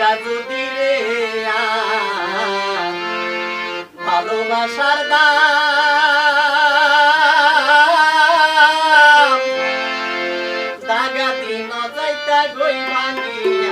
দিনটা যদি রে ভালোবাসার দাগাতি নজাইতা দিন গই ভাঙিয়া